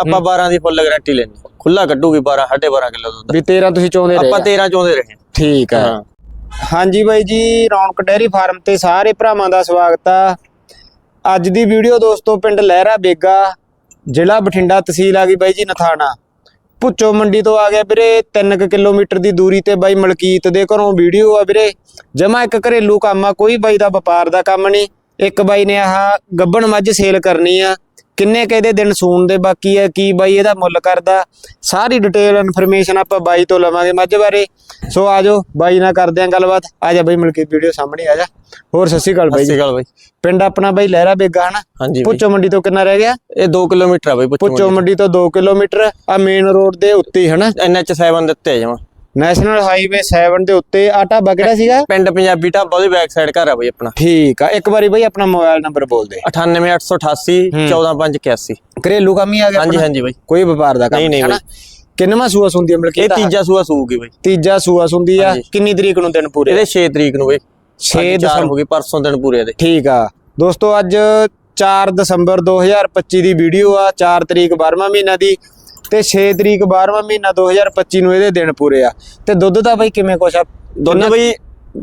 ਆਪਾਂ 12 ਦੀ full guarantee ਲੈਣੀ ਖੁੱਲਾ ਕੱਢੂਗੀ 12 12.5 ਕਿਲੋ ਦੁੱਧ। ਵੀ 13 ਤੁਸੀਂ ਚਾਹੁੰਦੇ ਰਹੇ ਆਪਾਂ 13 ਚਾਹੁੰਦੇ ਰਹੇ ਠੀਕ ਆ। ਹਾਂ। ਹਾਂਜੀ ਬਾਈ ਜੀ ਰੌਣਕ ਡੈਰੀ ਫਾਰਮ ਤੇ ਸਾਰੇ ਭਰਾਵਾਂ ਦਾ ਸਵਾਗਤ ਆ। ਅੱਜ ਦੀ ਵੀਡੀਓ ਦੋਸਤੋ ਪਿੰਡ ਲਹਿਰਾ ਬੇਗਾ ਜ਼ਿਲ੍ਹਾ ਬਠਿੰਡਾ ਤਹਿਸੀਲ ਆ ਗਈ ਬਾਈ ਜੀ ਨਥਾਣਾ। ਪੁੱਚੋ ਮੰਡੀ ਤੋਂ ਆ ਗਿਆ ਵੀਰੇ 3 ਕਿਲੋਮੀਟਰ ਦੀ ਦੂਰੀ ਤੇ ਬਾਈ ਮਲਕੀਤ ਦੇ ਘਰੋਂ ਵੀਡੀਓ ਆ ਵੀਰੇ। ਜਮਾ ਇੱਕ ਘਰੇਲੂ ਕੰਮ ਆ ਕੋਈ ਬਾਈ ਦਾ ਵਪਾਰ ਦਾ ਕੰਮ ਨਹੀਂ। ਇੱਕ ਬਾਈ ਨੇ ਆਹ ਗੱਬਣ ਮੱਝ ਸੇਲ ਕਰਨੀ ਆ। ਕਿੰਨੇ ਕੁ ਇਹਦੇ ਦਿਨ ਸੂਣ ਦੇ ਬਾਕੀ ਆ ਕੀ ਬਾਈ ਇਹਦਾ ਮੁੱਲ ਕਰਦਾ ਸਾਰੀ ਡਿਟੇਲ ਇਨਫੋਰਮੇਸ਼ਨ ਆਪਾਂ ਬਾਈ ਤੋਂ ਲਵਾਂਗੇ ਮੱਝ ਬਾਰੇ। ਸੋ ਆਜੋ ਬਾਈ ਨਾਲ ਕਰਦੇ ਆਂ ਗੱਲਬਾਤ। ਆ ਜਾ ਬਾਈ ਮਲਕੀਤ ਵੀਡੀਓ ਸਾਹਮਣੇ ਆ ਜਾ। ਹੋਰ ਸਤਿ ਸ਼੍ਰੀ ਅਕਾਲ ਬਾਈ ਸਤਿ ਸ਼੍ਰੀ ਅਕਾਲ ਬਾਈ। ਪਿੰਡ ਆਪਣਾ ਬਾਈ ਲਹਿਰਾ ਬੇਗਾ ਹਨਾ। ਪੁੱਚੋ ਮੰਡੀ ਤੋਂ ਕਿੰਨਾ ਰਹਿ ਗਿਆ? ਇਹ 2 ਕਿਲੋਮੀਟਰ ਆ ਬਾਈ ਪੁੱਛੋ ਪੁੱਚੋ ਮੰਡੀ ਤੋਂ। 2 ਕਿਲੋਮੀਟਰ ਆ ਮੇਨ ਰੋਡ ਦੇ ਉੱਤੇ ਹੀ ਹਨਾ? ਐਨਐਚ 7 ਦਿੱਤੇ ਆ ਜਮਾ ਨੈਸ਼ਨਲ ਹਾਈਵੇ 7 ਦੇ ਉੱਤੇ ਆ ਢਾਬਾ ਕਿਹੜਾ ਸੀਗਾ। ਪਿੰਡ ਪੰਜਾਬੀ ਢਾਬਾ ਉਹਦੀ ਬੈਕ ਸਾਈਡ ਘਰ ਆ ਬਾਈ ਆਪਣਾ। ਠੀਕ ਆ ਇੱਕ ਵਾਰੀ ਬਾਈ ਆਪਣਾ ਮੋਬਾਈਲ ਨੰਬਰ ਬੋਲ ਦੇ। 98888 14581 ਘਰੇਲੂ ਕੰਮ ਹੀ ਆ ਗਿਆ ਹਾਂਜੀ? ਹਾਂਜੀ ਬਾਈ। ਕੋਈ ਵਪਾਰ ਦਾ ਕੰਮ ਨਹੀਂ, ਨਹੀਂ ਹਨਾ? ਕਿੰਨਵਾਂ ਸੂਆ ਸੁੰਦੀ ਅਮਲ ਇਹ ਤੀਜਾ ਸੂਆ ਸੂਗੀ ਬਾਈ। ਤੀਜਾ ਸੂਆ ਸੁੰਦੀ ਆ। ਕਿੰਨੀ ਤਰੀਕ ਨੂੰ ਦਿਨ ਪੂਰੇ? ਇਹਦੇ 6 ਤਰੀਕ ਨੂੰ ਬਾਈ। 6 4 ਦਸੰਬਰ ਹੋ ਗਈ ਪਰਸੋਂ ਦਿਨ ਪੂਰੇ ਦੇ ਠੀਕ ਆ। ਦੋਸਤੋ ਅੱਜ 4 ਦਸੰਬਰ 2025 ਦੀ ਵੀਡੀਓ ਆ। 4 ਤਰੀਕ 12ਵਾਂ ਮਹੀਨਾ ਦੀ। ਤੇ 6 ਤਰੀਕ 12ਵਾਂ ਮਹੀਨਾ 2025 ਨੂੰ ਇਹਦੇ ਦਿਨ ਪੂਰੇ ਆ। ਤੇ ਦੁੱਧ ਦਾ ਬਾਈ ਕਿਵੇਂ ਕੁਛ ਆ? ਦੋਨੇ ਬਈ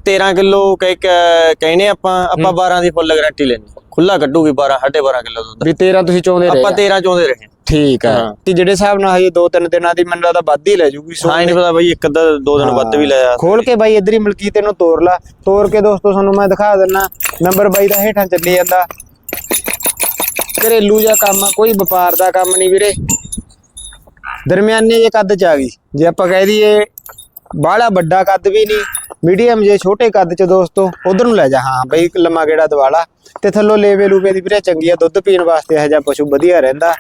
13 ਕਿਲੋ ਕਹਿ ਕ- ਕਹਿੰਦੇ ਆਪਾਂ ਆਪਾਂ 12 ਦੀ ਫੁੱਲ ਗਾਰੰਟੀ ਲੈਣੀ ਖੁੱਲਾ ਕੱਢੂਗੀ 12 12.5 ਕਿਲੋ ਦੁੱਧ। ਵੀ 13 ਤੁਸੀਂ ਚਾਹੁੰਦੇ ਰਹੇ ਆਪਾਂ 13 ਚਾਹੁੰਦੇ ਰਹੇ ਠੀਕ ਆ। ਕਿ ਜਿਹੜੇ ਹਿਸਾਬ ਨਾਲ ਹਜੇ 2-3 ਦਿਨਾਂ ਦੀ ਮੈਨੂੰ ਲੱਗਦਾ ਵੱਧ ਹੀ ਲੈ ਜੂਗੀ ਸੋ ਹਾਂ ਨਹੀਂ ਪਤਾ ਬਈ ਇੱਕ ਅੱਧਾ ਦੋ ਦਿਨ ਵੱਧ ਵੀ ਲਾਇਆ ਖੋਲ ਕੇ ਬਾਈ ਇਧਰ ਹੀ ਮਲਕੀਤ ਇਹਨੂੰ ਤੋੜ ਲਾ। ਤੋੜ ਕੇ ਦੋਸਤੋ ਤੁਹਾਨੂੰ ਮੈਂ ਦਿਖਾ ਦਿੰਨਾ। ਨੰਬਰ ਬਾਈ ਦਾ ਹੇਠਾਂ ਚੱਲੀ ਜਾਂਦਾ। ਘਰੇਲੂ ਜਿਹਾ ਕੰਮ ਆ ਕੋਈ ਵਪਾਰ ਦਾ ਕੰਮ ਨਹੀਂ ਵੀਰੇ। ਦਰਮਿਆਨੇ ਜੇ ਕੱਦ ਚ ਆ ਗਈ। ਜੇ ਆਪਾਂ ਕਹਿ ਦਈਏ ਬਾਹਲਾ ਵੱਡਾ ਕੱਦ ਵੀ ਨਹੀਂ ਮੀਡੀਅਮ ਜੇ ਛੋਟੇ ਕੱਦ ਚ ਦੋਸਤੋ, ਉਧਰ ਨੂੰ ਲੈ ਜਾ। ਹਾਂ, ਬਈ ਲੰਮਾ ਗੇੜਾ ਦਵਾਲਾ ਤੇ ਥੱਲੋਂ ਲੇਵੇ ਲੂਵੇ ਦੀ ਵੀਰੇ ਚੰਗੀ ਆ ਦੁੱਧ ਪੀਣ ਵਾਸਤੇ ਇਹੋ ਜਿਹਾ ਪਸ਼ੂ ਵਧੀਆ ਰਹਿੰਦਾ।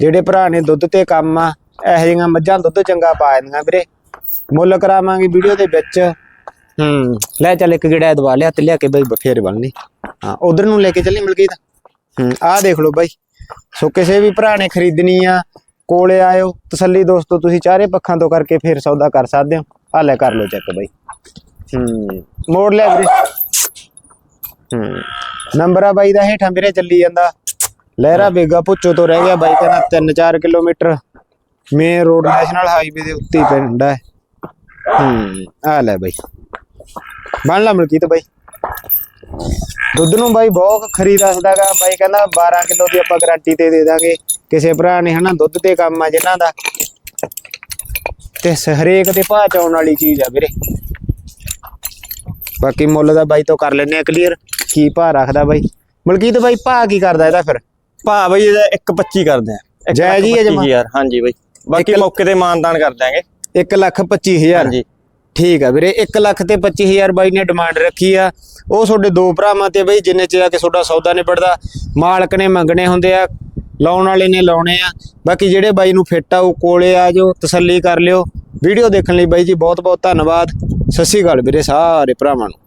ਜਿਹੜੇ ਭਰਾ ਨੇ ਦੁੱਧ ਤੇ ਕੰਮ ਆ, ਇਹੋ ਜਿਹੀਆਂ ਮੱਝਾਂ ਦੁੱਧ ਚੰਗਾ ਪਾ ਦਿੰਦੀਆਂ ਵੀਰੇ। ਮੁੱਲ ਕਰਾਵਾਂਗੇ ਵੀਡੀਓ ਦੇ ਵਿੱਚ। ਹੂੰ, ਲੈ ਚੱਲ ਇੱਕ ਗੇੜਾ ਦਵਾ ਲਿਆ ਤੇ ਲਿਆ ਕੇ ਬਈ ਫੇਰ ਬਣਨੀ। ਹਾਂ, ਉਧਰ ਨੂੰ ਲੈ ਕੇ ਚੱਲੀ ਮਲਕੀਤ। ਹੂੰ, ਆਹ ਦੇਖ ਲਓ ਬਾਈ। ਸੋ ਕਿਸੇ ਵੀ ਭਰਾ ਨੇ ਖਰੀਦਣੀ ਆ। ਕੋਲੇ ਆਇਓ, ਤਸੱਲੀ ਦੋਸਤੋ, ਤੁਸੀਂ ਚਾਰੇ ਪੱਖਾਂ ਤੋਂ ਕਰਕੇ ਫੇਰ ਸੌਦਾ ਕਰ ਸਕਦੇ ਹੋ। ਆ ਲੈ ਕਰ ਲਓ ਚੈੱਕ ਬਾਈ। ਹੂੰ, ਮੋੜ ਲਿਆ ਵੀਰੇ। ਹੂੰ, ਨੰਬਰ ਆ ਬਾਈ ਦਾ ਹੇਠਾਂ ਵੀਰੇ, ਚੱਲੀ ਜਾਂਦਾ। ਲਹਿਰਾ ਬੇਗਾ ਪੁੱਚੋ ਤੋਂ ਰਹਿ ਗਿਆ ਬਾਈ, ਕਹਿੰਦਾ 3-4 kilometre. Main road national highway ਦੇ ਉੱਤੇ ਹੀ ਪਿੰਡ ਹੈ। ਹੂੰ ਆ ਲੈ ਬਾਈ। ਬਣ ਲਾ ਮਲਕੀਤ ਬਾਈ। ਦੁੱਧ ਨੂੰ ਬਾਈ ਬਹੁਤ ਖਰੀ ਦੱਸਦਾਗਾ। ਬਾਈ ਕਹਿੰਦਾ 12 ਕਿਲੋ ਦੀ ਆਪਾਂ ਗਾਰੰਟੀ ਤੇ ਦੇ ਦਾਂਗੇ। ਕਿਸੇ ਭਰਾ ਨੇ ਹਨਾ ਦੁੱਧ ਤੇ ਕੰਮ ਆ ਜਿਨ੍ਹਾਂ ਦਾ। ਤੇ ਹਰੇਕ ਦੇ ਭਾਅ ਚ ਆਉਣ ਵਾਲੀ ਚੀਜ਼ ਆ ਵੀਰੇ। ਬਾਕੀ ਮੁੱਲ ਦਾ ਬਾਈ ਤੋਂ ਕਰ ਲੈਨੇ ਆ ਕਲੀਅਰ ਕੀ ਭਾਅ ਰੱਖਦਾ ਬਾਈ? ਮਲਕੀਤ ਬਾਈ ਭਾਅ ਕੀ ਕਰਦਾ ਇਹਦਾ ਫਿਰ? ਭਾ ਬਈ ਇਹਦਾ 1.25 ਕਰਦੇ ਆ। ਜੈ ਜੀ, ਹਜ਼ਾਰ ਹਾਂਜੀ ਬਈ। ਬਾਕੀ ਮੌਕੇ ਤੇ ਮਾਨਦਾਨ ਕਰ ਦਾਂਗੇ 1 ਲੱਖ 25 ਹਜ਼ਾਰ। ਹਾਂਜੀ। ਠੀਕ ਆ ਵੀਰੇ 1 ਲੱਖ ਤੇ 25000 ਬਾਈ ਨੇ ਡਿਮਾਂਡ ਰੱਖੀ ਆ। ਉਹ ਤੁਹਾਡੇ ਦੋ ਭਰਾਵਾਂ ਤੇ ਬਈ ਜਿੰਨੇ ਚ ਆ ਕੇ ਤੁਹਾਡਾ ਸੌਦਾ ਨਿਬੜਦਾ। ਮਾਲਕ ਨੇ ਮੰਗਣੇ ਹੁੰਦੇ ਆ ਲਾਉਣ ਵਾਲੇ ਨੇ ਲਾਉਣੇ ਆ। ਬਾਕੀ ਜਿਹੜੇ ਬਾਈ ਨੂੰ ਫਿੱਟ ਆ, ਉਹ ਕੋਲੇ ਆ ਜਾਓ, ਤਸੱਲੀ ਕਰ ਲਿਓ। ਵੀਡੀਓ ਦੇਖਣ ਲਈ ਬਾਈ ਜੀ ਬਹੁਤ ਬਹੁਤ ਧੰਨਵਾਦ। ਸਤਿ ਸ਼੍ਰੀ ਅਕਾਲ ਵੀਰੇ, ਸਾਰੇ ਭਰਾਵਾਂ ਨੂੰ।